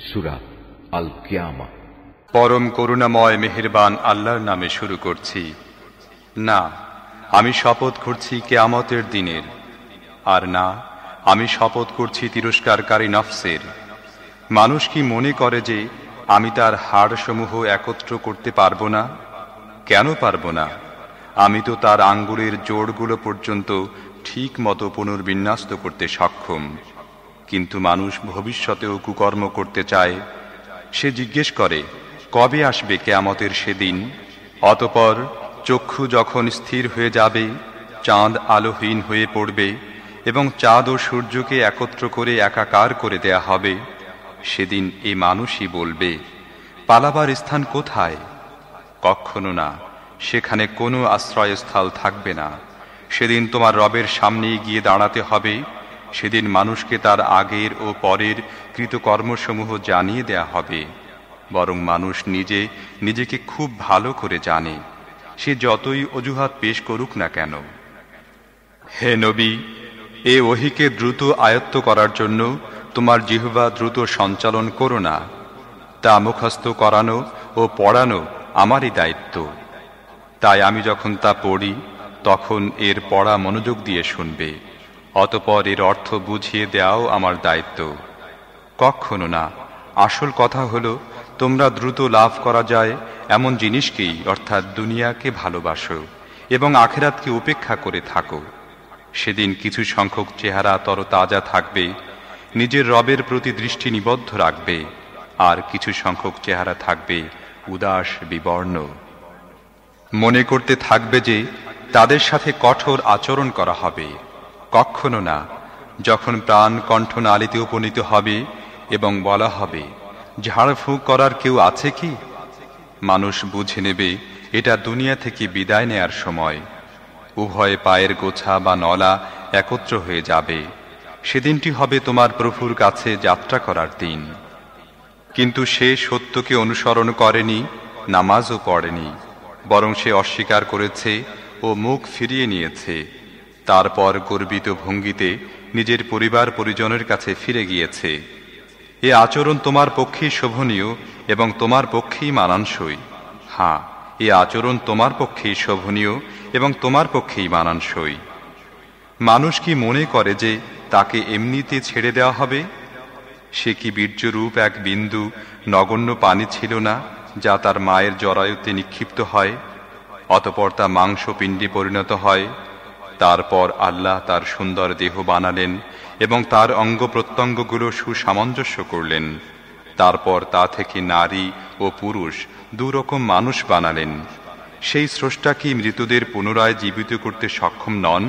সুরা আল কিয়ামা পরম করুণাময় মেহেরবান আল্লাহর নামে শুরু করছি। না, আমি শপথ করছি কেয়ামতের দিনের। আর না, আমি শপথ করছি তিরস্কারকারী নফসের। মানুষ কি মনে করে যে আমি তার হাড়সমূহ একত্র করতে পারব না? কেন পারব না? আমি তো তার আঙ্গুরের জোড়গুলো পর্যন্ত ঠিক মতো পুনর্বিন্যস্ত করতে সক্ষম। কিন্তু মানুষ ভবিষ্যতেও কুকর্ম করতে চায়। সে জিজ্ঞেস করে, কবে আসবে কেয়ামতের সেদিন? অতপর চক্ষু যখন স্থির হয়ে যাবে, চাঁদ আলোহীন হয়ে পড়বে এবং চাঁদ ও সূর্যকে একত্র করে একাকার করে দেয়া হবে। সেদিন এ মানুষই বলবে, পালাবার স্থান কোথায়? কখনো না, সেখানে কোনো আশ্রয়স্থল থাকবে না। সেদিন তোমার রবের সামনেই গিয়ে দাঁড়াতে হবে সেদিন মানুষকে তার আগের ও পরের কৃতকর্মসমূহ জানিয়ে দেয়া হবে। বরং মানুষ নিজে নিজেকে খুব ভালো করে জানে। সে যতই অজুহাত পেশ করুক না কেন। হে নবী, এ ওহিকে দ্রুত আয়ত্ত করার জন্য তোমার জিহবা দ্রুত সঞ্চালন করো না। তা মুখস্থ করানো ও পড়ানো আমারই দায়িত্ব। তাই আমি যখন তা পড়ি, তখন এর পড়া মনোযোগ দিয়ে শুনবে। অতপর এর অর্থ বুঝিয়ে দেওয়াও আমার দায়িত্ব। কখনো না। আসল কথা হলো, তোমরা দ্রুত লাভ করা যায় এমন জিনিসকেই, অর্থাৎ দুনিয়াকে ভালোবাসো এবং আখেরাতকে উপেক্ষা করে থাকো। সেদিন কিছু সংখ্যক চেহারা তরতাজা থাকবে, নিজের রবের প্রতি দৃষ্টি নিবদ্ধ রাখবে, আর কিছু সংখ্যক চেহারা থাকবে উদাস, বিবর্ণ। মনে করতে থাকবে যে, তাদের সাথে কঠোর আচরণ করা হবে। কখনো না, যখন প্রাণ কণ্ঠনালীতে উপনীত হবে এবং বলা হবে, ঝাড়ফুঁক করার কেউ আছে কি? মানুষ বুঝে নেবে, এটা দুনিয়া থেকে বিদায় নেয়ার সময়। উভয় পায়ের গোছা বা নলা একত্র হয়ে যাবে। সেদিনটি হবে তোমার প্রভুর কাছে যাত্রা করার দিন। কিন্তু সে সত্যকে অনুসরণ করেনি, নামাজও পড়েনি, বরং সে অস্বীকার করেছে ও মুখ ফিরিয়ে নিয়েছে। তারপর গর্বিত ভঙ্গিতে নিজের পরিবার পরিজনের কাছে ফিরে গিয়েছে। এ আচরণ তোমার পক্ষেই শোভনীয় এবং তোমার পক্ষেই মানানসই। হ্যাঁ এ আচরণ তোমার পক্ষেই শোভনীয় এবং তোমার পক্ষেই মানানসই। মানুষ কি মনে করে যে তাকে এমনিতে ছেড়ে দেওয়া হবে? সে কি বীর্যরূপ এক বিন্দু নগণ্য পানি ছিল না যা তার মায়ের জরায়ুতে নিক্ষিপ্ত হয়? অতপর তা মাংসপিণ্ডে পরিণত হয়। তারপর আল্লাহ তার সুন্দর দেহ বানালেন এবং তার অঙ্গ প্রত্যঙ্গগুলো সুসামঞ্জস্য করলেন। তারপর তা থেকে নারী ও পুরুষ দুরকম মানুষ বানালেন। সেই স্রষ্টা কি মৃতদের পুনরায় জীবিত করতে সক্ষম নন?